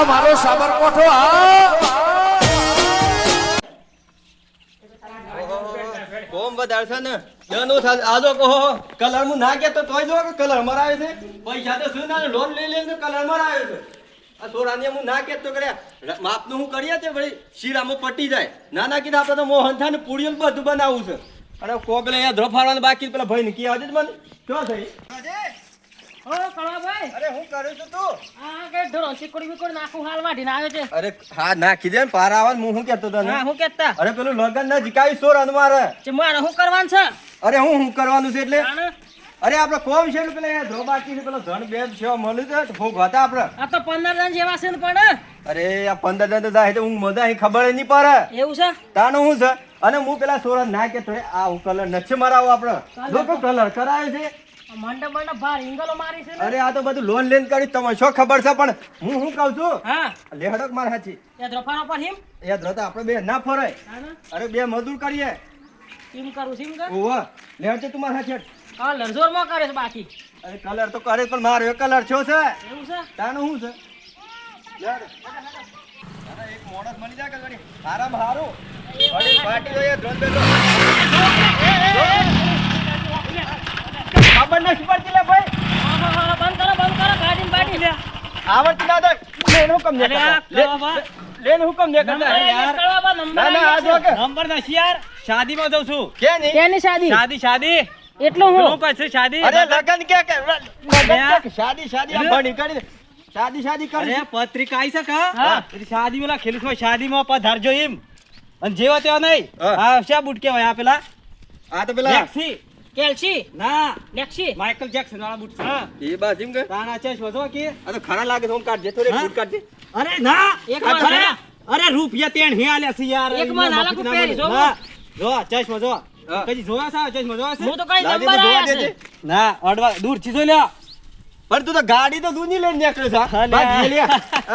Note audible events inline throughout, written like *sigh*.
આ મારો સાબરકોઠો આ કોમ વધારે છે ને? એનો સા- આજો કહો કલર હું ના કેતો તોય જો કે કલર મરાવે છે. પૈસા તો શું ના લોન લઈ લઈને કલર મરાવે છે. આ સોરાને હું ના કેતો કરે માપનું હું કરીએ છે ભાઈ શીરામાં પટી જાય. ના ના કીધા આપણે તો મોહન થાય ને પૂરીઓ બધું બનાવવું છે. અને કોગલે અહીંયા ધ્રોફાડવાનું બાકી પેલા ભાઈ ને કહેવા દે મને. શું થઈ? ઓ કળવાભાઈ અરે હું કરું છું તું? આ કે ઢોરો ચીકડી બીકડી નાખું હાલ વાઢીને આવે છે. અરે હા નાખી દે ને પાર આવવાનું હું શું કેતો તને? હા હું કેતા અરે પેલું લગન ના જીકાવી સોરાનું મારે છે મારે શું કરવાનું છે? અરે હું હું કરવાનું છે એટલે? અરે આપણે કોમ છે ને પેલા અહીંયા ધ્રો પેલો ધન બે છે મળ્યું છે ભોગ હતા આપણે. આ તો પંદર જણ જેવા છે ને પણ. અરે આ પંદર જણ તો જાય હું મજા અહીં ખબર નહીં પડે. એવું છે? તાનું શું છે? અને હું પેલા સોરા ના કે તો આ કલર નથી મરાવો આપણે. લોકો કલર કરાય છે મંડપ મંડપ ભાર ઇંગલો મારી છે અરે આ તો બધું લોન લેન કરી તમને શું ખબર છે? પણ હું શું કહું છું? હા. લેહડક માર હાચી એ દ્રોફાનો પર હિમ. એ ધ્રો આપણે બે ના ફરાય. અરે બે મજૂર કરીએ. હિમ કરું હિમ કર. ઓહો લેહડ તું માર હાચી લરજોરમાં કરે છે બાકી. અરે કલર તો કરે પણ મારો એ કલર છો છે. એવું છે? તાનું શું છે? અરે એક મોણસ મળી જાય કે વળી. હારામ હારું. વળી પાટી જોઈએ ધ્રોન બેલો ખબર નથી પડતી લે ભાઈ? બંધ કરો બંધ કરો ગાડીને બાડી આવડતી ના તો લેન હુકમ ને. લેન હુકમ ને કરતા. નંબર ના ના આ જો. કે નંબર નથી યાર. શાદીમાં જઉં છું. કેની? કેની શાદી? શાદી શાદી. એટલું હું? હું પછી શાદી. અરે લગન કે કે? લગન શાદી શાદી આ ભણી કરી દે. શાદી શાદી કરી અરે પત્રિકા આવી છે કા? શાદી માં ખેલુસમાં શાદીમાં પધારજો એમ. અને જેવા તેવા નહીં. હા. આ શા બુટકે હોય આ પેલા? આ તો પેલા કેલ્સી ના. નેક્સી માઇકલ જેક્સન વાળા બૂટ છે. હા. એ બા જીમ કે? તાના છે શોધો કે. આ તો ખરા લાગે તો હું કાઢજે થોડી બૂટ કાઢ દે અરે ના. એક આ માં ખરા. ના. અરે રૂપિયા તેણ હે આલે છે યાર. એક માં નાલા કો ના પહેરી, જો. ના. જો ચશ્મા જો. કદી જોયા સા ચશ્મા જોયા છે? હું તો કઈ નંબર આયા છે. ના અડવા દૂર જોઈ લ્યો. પણ તું તો ગાડી તો દૂની લઈને નીકળ્યો છે હા? લે.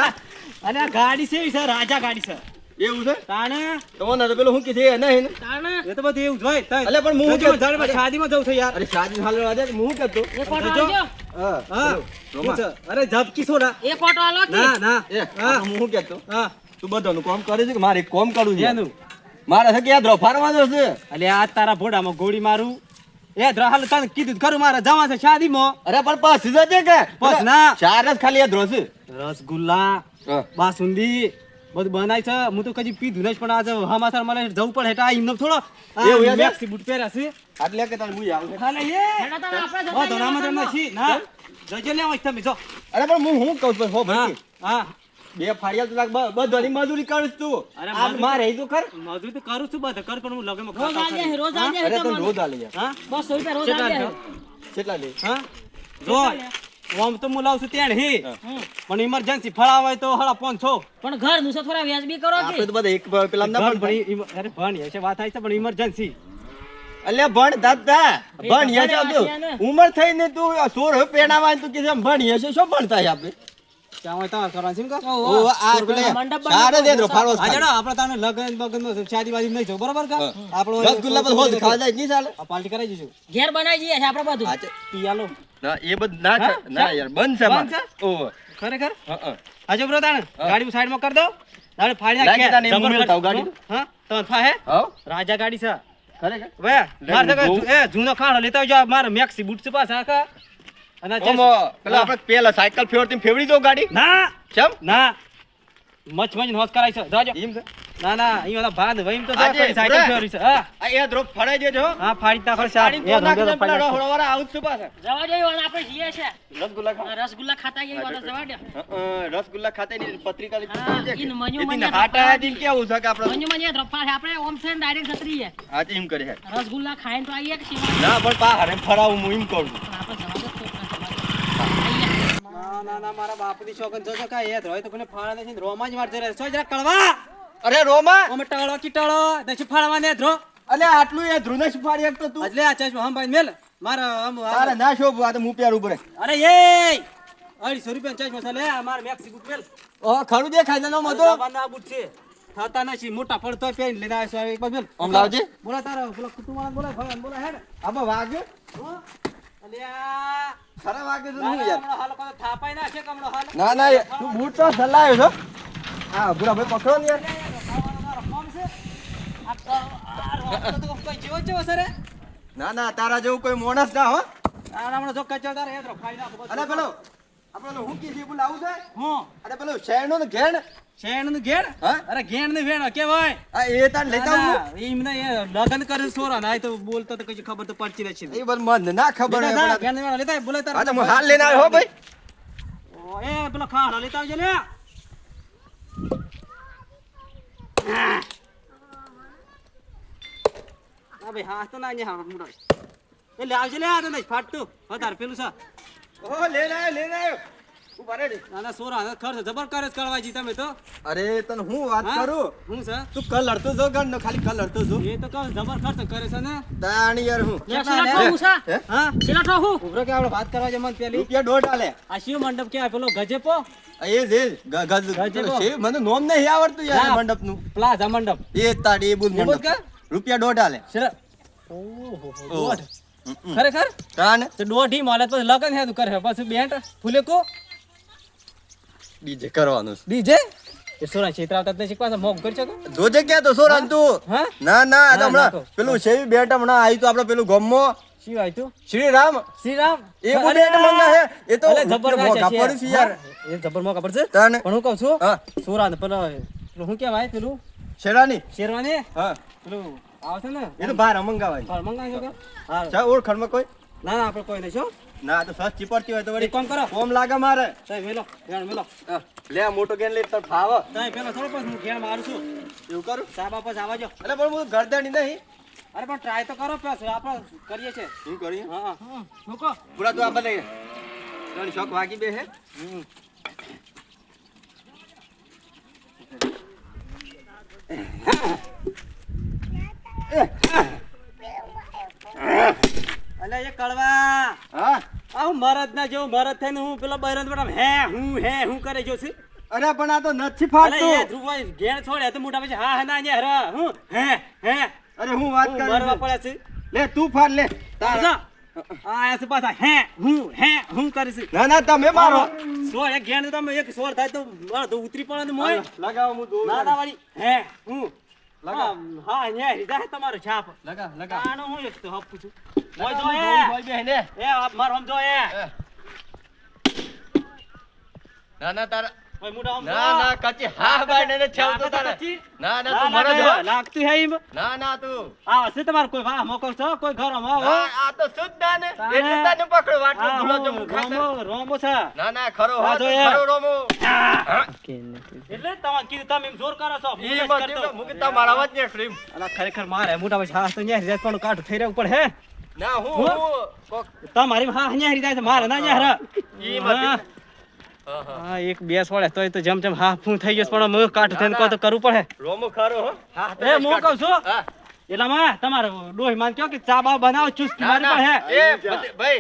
*laughs* અને આ ગાડી છે સર રાજા ગાડી છે. એવું છે? તાણે? તો ના પેલું હું કે છે? નહીં તાણે? એ તો બધું એવું જ હોય. પણ હું કે- જાણે શાદીમાં જવું છે યાર? અરે શાદી હાલ હું કહેતો એક ફોટો જો. હા હા રોમા. શું છે? અરે ઝબકી સોડા. એક ફોટો આલો ના ના. હા. હું શું હા. તું બધાનું કામ કરે છે કે મારે એક કામ કરવું છે? એનું. મારે છે કે યાદ રફાડવાનો છે. અલે આ તારા ભોડામાં ગોળી મારું. એ દ્રહાલ તને કીધું ખરું મારે જવા છે શાદીમાં. અરે પણ પસ જજે કે? પસ ના. ચાર જ ખાલી યાદ રોશે રસગુલ્લા બાસુંદી બધું બનાય છે. હું તો કદી પીધું નહીં પણ આજે હમાસર મને જવું પડે હેઠા ઇમનો થોડો. એવું મેક્સ બૂટ પહેર્યા છે. એટલે કે તારે હું આવું હા એ હેડા તાણે આપણે જતા તો નામ જ છી. ના જજો લેવા તમે જો. અરે પણ હું હું કહું છું? હો હા ભાઈ. હા. બે ફાડિયા તો લાગ બ- બધાની મજૂરી કરું છું તું. અરે મારે એ તો કર. મજૂરી તો કરું છું બધે કર પણ હું લગનમાં રોજ ખાતા રોજ હા? આલજે અરે તને રોજ આલે હા? 200 રૂપિયા રોજ આલે કેટલા લે? હા? જો ઓમ તો હું લાવું છું ત્યાં હી. પણ ઇમરજન્સી ફળા હોય તો હળા પાંચસો પણ ઘરનું છે થોડા વ્યાજબી કરો કે આપણે તો બધા એક પેલા ના પણ અરે ભણ છે વાત થાય છે પણ ઇમરજન્સી અલ્યા ભણ દાદા ભણ યે છે છે. ઉંમર થઈને તું સોળ પેણાવા તું કે ભણ યે છે શું ભણતા છે આપણે છે સારે પાર્ટી કરાઈ જઈશું ઘેર બનાવી જઈએ આપડે બધું. હા, છે. પી આલો ના એ બધ ના છે ના યાર બંધ છે બંધ. છે? ઓહો. ખરેખર? હા, આજો બ્રો તાણ હા. ગાડી સાઈડમાં કર દો. તારે ફાડી નાખ તાને ઉમેરતા આવું ગાડી. હા? તો ફાહે હાવ? રાજા ગાડી છે. ખરેખર? વે માર તો એ જૂનો ખાડો લેતા આવજો. માર મેક્સી બૂટ છે પાસ આખા. અને ઓમ, પેલા આપણે પેલા સાયકલ ફેરતી ફેવડી દો ગાડી. ના. કેમ? ના. મચ મચ નોસ કરાય છે. જાજો. એમ છે? ના ના અહીંયા ભાંધ વહીમ તો સાયકલ ફેરી છે. હા. આ એ ધ્રોપ ફળાઈ દેજો. હા ફાડી નાખો ગાડી તો નાખી દે, પેલા સાહેબ રહોડાવાળા આવું છે પાછા. જવા જોઈએ અને આપણે જઈએ છે. રસગુલ્લા. આ રસગુલ્લા ખાતા ગઈ વાળા જવા દે. હં, હં, રસગુલ્લા ખાતા ની પત્રિકા લીધી. છે ઇન મન્યુ મન્યુ હાટા દિન કેવું છે કે આપણે? મન્યુ મન્યુ ધ્રોફા છે. આપણે ઓમ છે ડાયરેક્ટ જતરીએ હા તો એમ કરે છે રસગુલ્લા ખાઈને તો આવીએ કે ના પણ પા હરે ફરાવું હું એમ કહું આપણે જવા દે ના ના મારા બાપની શોકન જો જો કાંઈ યાદ હોય તો કોને ફાળા નથી રોમાં જ મારજે રે છો જરા કળવા! અરે રોમા! ઓમે ટાળો કી ટાળો ફાળવા ને ધ્રો. અલે આટલું એ ધ્રુને ફાડી તો તું? એટલે આ ચશ્મા હમ ભાઈ મેલ. મારા આ- તારે ના શોભ આ તો હું પ્યાર ઉપર અરે એ અઢીસો રૂપિયા ચશ્મા છે લે આ મારા મેક્સી બૂટ મેલ ઓ ખરું દેખાય નો મતો ના બૂટ છે. થતા નથી મોટા પડતો પહેરી લઈને આવ્યો છું એક બાજુ. મેલ આમ લાવજે. બોલા તારા બોલા કુટુંબ વાળા બોલા ભાઈ બોલા હેડ. આમાં વાગે. અલ્યા ખરા વાગે તો નહીં યાર? હાલ કો થાપાઈ નાખે કે હમણાં હાલ? ના ના તું બૂટ તો સલાયો છો. હા બુરા ભાઈ પકડો ને યાર. ના ના તારા જેવું કોઈ માણસ ના હો. અરે પેલો આપણો હું કીધી બોલ આવું છે અરે પેલો શેરનો ને ઘેણ? હા? અરે ઘેણ ને વેણ કેવાય આ એ તાર લેતા આવું? એમને એ લગન કરે સોરા ના તો બોલતો તો કઈ ખબર તો પડતી નથી એ બસ મને ના ખબર જા, પણ ઘેણ વેણ લેતા બોલે તારા આ હું હાલ હો ભાઈ. ઓ, એ પેલો ખાડો લેતા આવજે લે. હા ભાઈ હા તો ના અહીંયા હા મુંડો એ લે આવજે લે આ તો નહીં ફાટતું વધારે પેલું છે ઓહો લઈને આવ્યો લઈને આવ્યો તું ભરે દે. ના ના સોરા ખર્ચ જબર કરે છે કળવાજી તમે તો અરે તને હું વાત હા? કરું હું છે તું કલ લડતો જો ગણ ખાલી કલ લડતો જો એ તો કહું જબર ખર્ચ કરે છે ને તાણી યાર હું લે, હું છે? હે? હા ઠો હું? ઉભરો કે આપણે વાત કરવા છે મન પેલી રૂપિયા દોઢ આલે આ શિવ મંડપ કે પેલો ગજેપો એ જે ગજ શેવ, મને નોમ નહીં આવડતું યાર. મંડપનું પ્લાઝા મંડપ એ તાડી એ બોલ મંડપ? રૂપિયા દોઢ શેરા હમ. ખરેખર? તાને તો દોઢી માલે પછી લગન હે તું કરે. પછી બેન્ટ ફૂલે કો. બીજે કરવાનું છે. ડીજે? એ સોરા મોગ જોજે તો તું. ના ના હમણાં પેલું શેવી બેટ હમણાં આવી તો આપણે પેલું ગમો. શું આવ્યું તું? શ્રીરામ. શ્રીરામ? એ બેટ મંગા હે એ તો જબરદસ્ત છે. યાર. એ જબર મોગા પડશે પણ હું કહું છું સોરા પેલો શું કહેવાય પેલું? શેરાની શેરવાની? હા. પેલું આવશે ને? એ તો બહાર મંગાવાય બહાર મંગાવી શકો હા. ચા ઓળખાણમાં કોઈ? ના ના આપણે કોઈ નહીં છો ના તો સસ્તી પડતી હોય તો વળી કોમ કરો. કોમ લાગે મારે. સાહેબ મેલો ઘેણ મેલો લે મોટો ગેન લઈ તો ફાવ. સાહેબ પેલો થોડો પછી હું ઘેણ મારું છું. એવું કરું? સાહેબ આપસ આવવા જો એટલે પણ હું ગરદાની નહીં. અરે પણ ટ્રાય તો કરો પેસ આપણે કરીએ છે શું કરીએ? હા હા. મૂકો. પૂરા તો આપણે લઈએ ત્રણ શોખ વાગી બે હે? અલે એ કળવા હા? આ મરદ ના જેવું મરદ થઈને હું પેલો બહેરંદ બેટા હે હું હે હું કરે જો છું અરે પણ આ તો નથી ફાટતો. અરે ધ્રુવભાઈ ઘેર છોડે તો મોટા પછી હા હા ના ને હરા હું હે હે. અરે હું વાત કરું મરવા પડે છે. લે તું ફાટ લે. તારા. આ આયા પાછા. હે હું હે હું કરીશ ના ના તમે મારો. સોળ એક ઘેણ તમે એક સોળ થાય તો તો ઉતરી પડે મોય. લગાવ હું દો ના વાળી હે હું. લગાવ. હા હા ન્યા રીધા તમારો છાપ. લગા લગા. આનો હું એક તો હપ છું. મોય લગાવો, જો એ. ભાઈ બેહને. એ મારો સમજો એ. ના ના તારા ના ના કચ્ચી હા બાય ને છેવતો તારે? ના ના તું મરો લાગે, જો લાગતું હે એમ. ના ના તું. આ હશે તમારે કોઈ વાહ મોકો છો? કોઈ ઘર આવો ના, આ તો શુદ્ધ ના ને એટલે તને પકડો. વાટલો ભૂલો તો હું હું ખાતર. રોમો રોમો છે. ના ના ખરો હો જો તું એ. ખરો રોમો. એટલે જ કીધું તમે એમ જોર કરો છો. હું મત કરતો. મૂકી અવાજ ને ક્રીમ અલા ખરેખર મારે મોટા ભાઈ હા તો ન્યા રીજાત પણ કાઢ થઈ રહ્યું પડે હે? ના હું? હું? તમારી મારે હરા. ઈ મત હા એક બેસ વળે તોય તો જેમ જેમ હા ફૂં થઈ ગયો પણ હું કાટ થઈને કહું તો કરવું પડે. રોમો ખરો હો. એ હું કહું છું. એટલા માં તમારે ડોહી માન કયો કે ચા બા બનાવો ચુસ્ત મારી ના. પણ હે? એ ભાઈ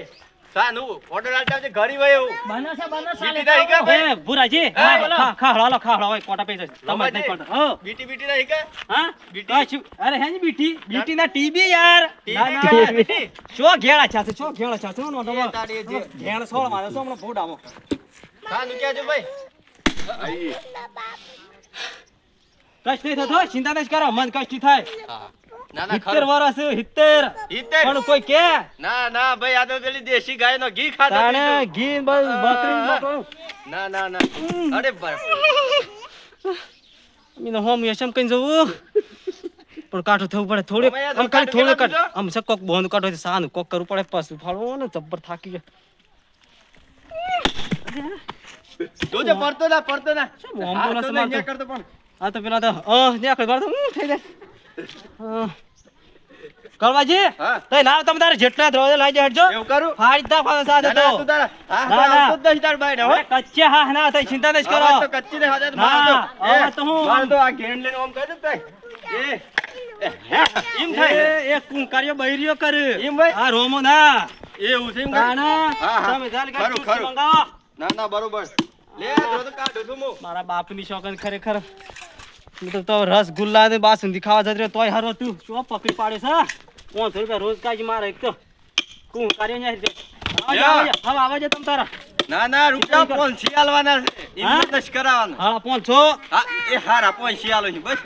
સાનું ઓર્ડર આલતા આવજે ઘરી હોય એવું. બને છે, બને છે, બીટી કે ભુરાજી હા, બોલો. ખા ખા હાલો ખા કોટા પૈસા તમારે નહીં કોટા હો. બીટી બીટી નહીં કે? હા? બીટી? અરે હે બીટી. બીટી ના ટીબી યાર. ટીબી ના, કે બીટી? શું ઘેડા છે શું ઘેડા છે શું નોટો? એ તારી જે. ઘેણ સોળ મારે શું હમણાં ફોડામો સાનું કહેજો ભાઈ. કષ્ટ નહીં થતો ચિંતા નહીં કરો મન કષ્ટી થાય. ના ના સિત્તેર વર્ષ સિત્તેર. પણ કોઈ કે? ના ના ભાઈ આ તો પેલી દેશી ગાયનો ઘી ખાધો તાણે. ઘી ને બસ બકરી. ને. ના ના. ના અરે મીનો હોમ યશમ કઈ જવું. પણ કાઠું થવું પડે થોડું આમ કાઠું થોડું કેટલા આમ છે કોક બોંધ કાઢો સાનું કોક કરવું પડે પાછું ફાળવો ને જબ્બર થાકી જાય. *laughs* જોજે પડતો ના પડતો ના શું હાથ બોલે તો મારતો? ન્યા કરતો પણ આ તો પેલા તો અ નીકળી બાર તો ઊં થઈ જાય કળવાજી તઈ લાવ તમે તારે જેટલા ધ્રોજે લાઈ જાય હટજો એવું કરું ફાડી ફાડો સાથે ના, ના, તો તું તારા હા ના, ના. આવતો જ નહીં તાર બાઈને, હો. કચ્ચે હા ના થઈ ચિંતા નહીં કરો તો કચ્ચી ને હાજર ના, મારતો. આવાજ તો હું- મારતો આ ઘેન લઈને આમ કરી દે ભાઈ. એ, એમ થાય એ એક કાર્ય બૈરીઓ કર એમ ભાઈ? આ રોમો ના એવું છે એમ કરે? તાણા હા, હા. ખરું, ખરું. ના ના બરોબર. લે જો તો મારા બાપ બાપની શોખન ખરેખર. મતલબ તો રસગુલ્લા ને બાસુંદી ખાવા જતો તોય હારો તું. શું પકડી પાડે છે પાંચસો રૂપિયા રોજ કાઢી મારે એક તો. તું કાર્ય નહીં આવજો, લ્યો. આવજો. હવે તમ તારા. ના ના રૂપિયા પોંચી આલવાના છે. હા? એમને જ કરાવવાનું. હા પાંચસો. હા એ હારા પોંચી આલો છે બસ.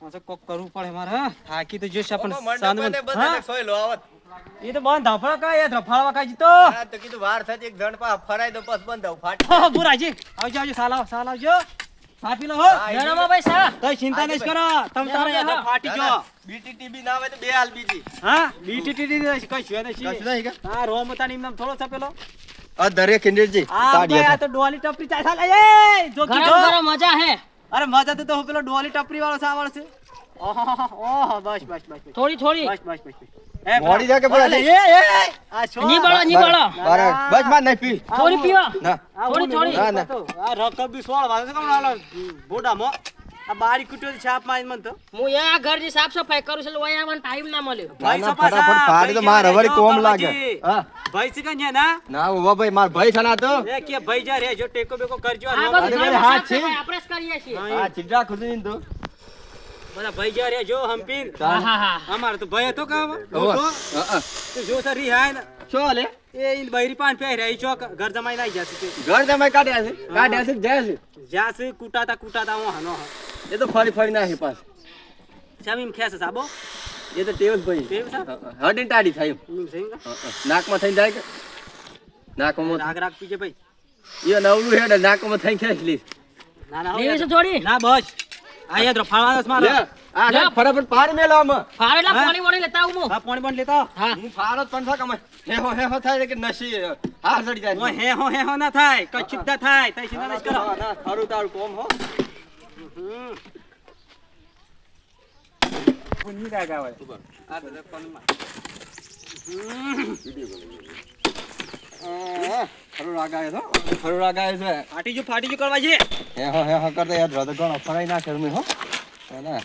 પાંચસો કોક કરવું પડે મારે હા. થાકી તો જોશે આપણને સાંજ. બને બધાને સોય લો આવત. એ તો બંધ ધફડા કાંઈ યાર ધફાડવા કાંઈ જીતો. હા તો કીધું વાર થતી એક જણ પા ફરાય દો બસ બંધ ધવ ફાટ બુરાજી આવજો આવજો સાલ આવ સાલ આવજો. સાપી લો હો. હા, ભાઈ સા કઈ ચિંતા નઈ કરો. તમ તારે હા. ફાટી જો બીટીટી બી ના હોય તો બે હાલ બીજી. હા બીટીટી કઈ છે નઈ કશું નહીં કે? હા હતા ને એમને થોડો છપેલો. આ દરે કિંડરજી આ આ તો ડોલી ટપરી ચાલ. એ જો કીધો. મજા હે. અરે મજા તો તો પેલો ડોલી ટપરી વાળો છે વાળો છે. ઓહો બસ બસ બસ થોડી થોડી. બસ બસ બસ એ મોડી જાય કે પેલા અરે, એ એ આ છો. ની બળો ની બળો બસમાં નહીં પી. થોડી પીવા. ના. થોડી, થોડી. નહીં બોલતો. આ રકમ બી સોળ વાગે છે કેમ આલો બોડામાં આ બારી કુટ્યો છાપ મારી મન તો. હું આ ઘરની સાફ સફાઈ કરું છું ઓય આવવાનો ટાઈમ ના મળ્યો. ભાઈ ફટાફટ સા, તો ભાઈ મારે છે વળી જો કોમ લાગે. હા. ભાઈ છે કે ના? ના ઊભા ભાઈ માર ભાઈ છે તો. એ કે ભાઈ જા રે જો ટેકો બેકો કરજો આ આ બધું અરે, ઘરમાં હાથ છે. આપણે કરીએ છીએ. હા, હા ચિત્રા તો. બધા ભાઈ જ્યાં રે જો હમ્પીન અમારે હા હા. અમાર તો ભાઈ હતો કામ જો સર રિહાય ને. શું હાલે? એ બૈરી પાન પહેર રહી ચોક ઘર જમાઈ લઈ જશે તે. ઘર જમાઈ કાઢ્યા છે? કાઢ્યા છે જાય છે? જ્યાં છે કુટાતા કુટાતા હું હનો એ તો ફરી ફરી નાખી પાસ સામ એમ ખેસ સાબો? એ તો ટેવ ભાઈ. ટેવ છે? હડીને ટાડી થાય છે. નાકમાં થઈને જાય કે? નાકમાં રાગ રાગ પીજે ભાઈ. એ નવલું હેડે નાકમાં થઈને ખેંચ લઈશ ના ના લેવી છે ના બસ. આ યાદ રો ફાળવાનો છે મારો. લે આ ફટાફટ પાર મેલો આમાં. એટલે હા? પાણી લેતા હું. હા પાણી બંધ લેતા હા. હું ફારો જ પણ થાક અમે હેહો હેહો થાય કે નસી હાર ચડી જાય હે હો હે હો ના થાય. કઈ ચિંતા થાય. તઈ ચિંતા નહીં કરો. ના, ના, તારું કોમ હો. હમ. આ બધા ફોનમાં. હા, ખરું રાગ આવે છે ખરું રાગ આવે છે. ફાટી જો ફાટી જો કરવા છે. હેહો હેહો કરતા યાદ રહો તો ફરાઈ ના તમે હો. હે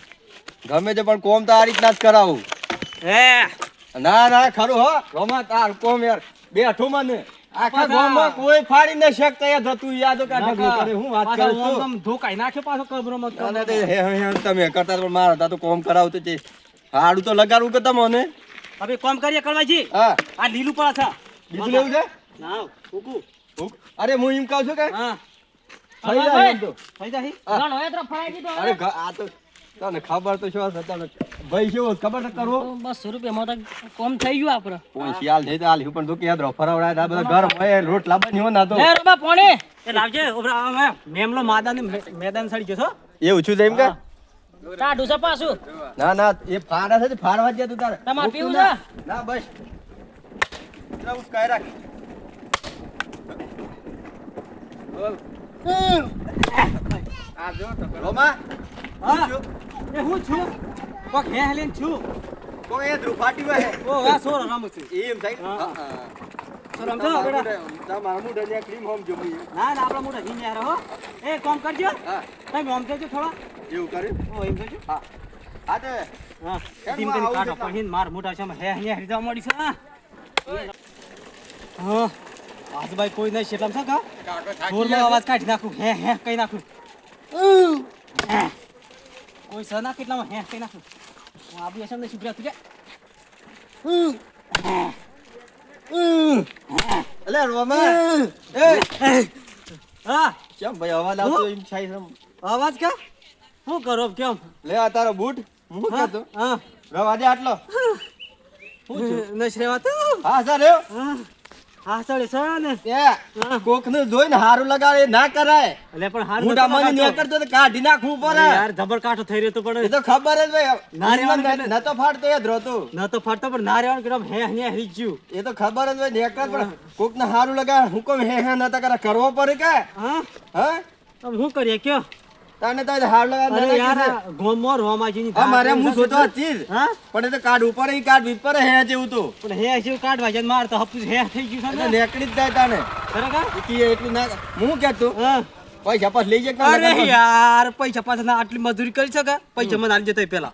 ગમે તે પણ કોમ તો આ રીતના જ કરાવું. હે. ના ના ખરું હો. રોમા તાર કોમ યાર બેઠું મને આખા. ગામમાં કોઈ ફાડી ન શકતા યાર તું યાદો કે આ કરે હું વાત કરું છું. ઓમ ધોકાઈ નાખે પાછો કબરો મત અને તે હે હે હે તમે કરતા પણ મારા તા તો કોમ કરાવતો તો હાડું તો લગાડવું કે તમને હવે કોમ કરીએ કરવાજી હા. આ લીલું પાછા. બીજું લેવું છે? ના ઉકુ. અરે હું એમ કહું છું કે હા. થઈ જાય તો. થઈ જાય હા. ઘણો તો ફરાઈ દીધો અરે આ તો તને ખબર તો શું હશે તને ભાઈ શું ખબર કરવો. બસ રૂપિયા રૂપિયામાં તો કોમ થઈ ગયું આપડે શિયાળ થઈ હાલ હું પણ તો કે રહો. ફરાવડાય આ બધા ઘર હોય રોટલા બની હોય ના તો. લે રૂપા પાણી. એ લાવજે ઉભરા આમ આમ. મેમલો માદાને મે- મેદાન સડી ગયો છો એવું છું એમ કે? ટાઢું છે પાછું. ના ના એ ફાડા છે ફાડવા જ તું તારે. તમારે પીવું ના. છે? ના બસ. રાખ. આ જો તો રોમા? હા? એ હું છું? કોક હે હેલીન છું. કોઈ એ ધ્રુપાટી હોય ઓ આ સોર રમું છું. એમ થાય હા. હા, હા. સોર રમજો બેટા. તમારા ક્રીમ હોમ જો. ના ના આપણા મોઢા જીને યાર હો એ કોમ કરજો. હા. તમે ઓમ કરજો થોડા. એવું કર્યું? ઓ એમ કરજો હા. હા તે. હા ટીમ ટીમ કાઢો? પણ માર મોઢા છે હે હે હરી મળી છે હા. હા આજભાઈ કોઈ નહીં શેટલામ છે કા ગયા અવાજ કાઢી નાખું હે હે કઈ નાખું. કોઈ કોઈ ના કેટલામાં હે કઈ નાખું. હું આબુ એસમ ને સુધર્યા તુજે. અલે રોમા. એ. હા. કેમ ભાઈ અવાજ આવતો એમ છાઈ છે અવાજ કા? શું કરો કેમ? લે આ તારો બૂટ. હું હા તો હા. રવા દે આટલો. નશ રેવાતું હા સર હા. હા સળે ને. કોકનું જોઈને હારું લગાડે ના કરાય. એટલે પણ હાર મોટા મને નીકળતો તો કાઢી નાખવું પડે. યાર કાઠો થઈ રહ્યો તો એ તો ખબર જ ભાઈ ના ન- ન તો ફાડતો એ જ ન તો ફરતો પણ ના રહેવાનું કે હે હે હરી ગયું એ તો ખબર જ ભાઈ નીકળ પણ કોક ને હારું લગાડ હુકમ હે હે નતા કરે કરવો પડે કે? હા? હા? શું કરીએ કયો? તને તો હાર લગા અરે યાર ગોમો રોમાજીની હા મારે હું સોતો હતી. હા? પણ એ તો કાર્ડ ઉપર ઈ કાર્ડ ઉપર હે જેવું તો. પણ હે જેવું કાઢવા જાય માર તો હપ્તું હે થઈ ગયું છે ને. નીકળી જ જાય તાને. ખરેખર? કે એટલું ના હું કેતો હા. પૈસા પાસ લઈ જાય ના અરે યાર પૈસા પાછા ના આટલી મજૂરી કરી શકે? પૈસા મને આલી જતો પેલા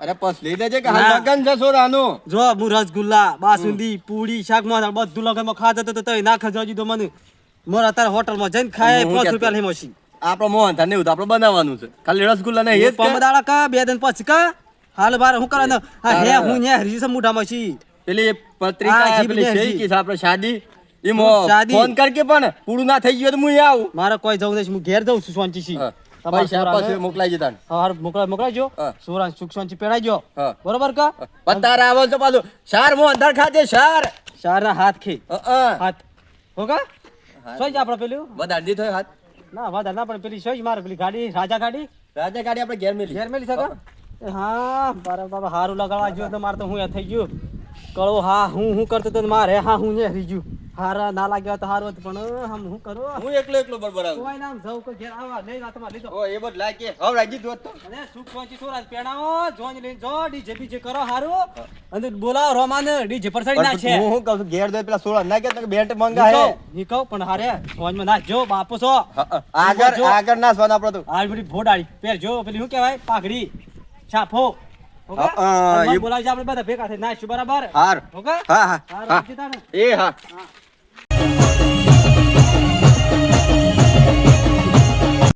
અરે પાસ લઈ લેજે કે લગન છે સોરાનો. જો હું રસગુલ્લા બાસુંદી પૂરી શાકમાં બધું લગનમાં ખાતો તો તઈ ના ખજો દીધો મને. મોર અત્યારે હોટલમાં જઈને ખાય હું પાંચ રૂપિયા લઈ મસી. આપણો મોહન થાને એવું તો આપણે બનાવવાનું છે. ખાલી રસગુલ્લા નહીં એ જ કે? કા બે દિન પછી કા? હાલ બાર હું કરે હા હે હું ને હરી છે મોઢામાં છી. પેલી પત્રિકા પેલી બધી સહી આપણે શાદી. શાદી. ફોન કર કે પણ પૂરું ના થઈ ગયું તો હું આવું. મારે કોઈ જવું નહીં હું ઘેર જઉં છું સોંચી છી. પૈસા પછી મોકલાઈ જતા હાર મોકલા મોકલાજો સુરાન સુખ શાંતિ પેડાજો બરોબર કા? પતાર આવો તો પાછું. શાર મો અંદર ખાતે શાર. ચારના હાથ ખી. હાથ. હોગા સોઈ જ આપણે પેલું. વધારે થયો હાથ. ના વધારે ના પણ પેલી સોઈ મારે પેલી ગાડી રાજા ગાડી? રાજા ગાડી આપણે ઘેર મેલી. ઘેર મેલી સકા હા બરાબર સારું હારું લગાડવા જો તો મારે તો હું થઈ ગયું. કળો હા હું હું કરતો તો મારે હા હું ને હરી હારા ના લાગ્યો તો હારો પણ હમ હું કરો હું. એકલો એકલો બરબરાવું કોઈ નામ જવું કો ઘેર આવા લઈ ના તમાર લીધો ઓ એ બધ લાગે. હવ રાજી દોત તો. અને સુખ પહોંચી સુરાજ પેણાઓ જોન લઈને જો ડીજે બીજે કરો હારો. અને બોલાવ રોમાન ડીજે પર સડી ના છે હું કહું ઘેર દે પેલા સોળા ના કે તો બેટ મંગા હે નીકળો, પણ હારે સોજમાં ના જો બાપુ છો. આગળ. આગળ ના સોના પડતું તો. આ બધી ભોડાળી. પેર જો પેલી શું કહેવાય? પાઘડી. છાપો. બોલાવજો આપણે બધા ભેગા થઈ નાખશું બરાબર? હાર. હા હા હા. એ હા.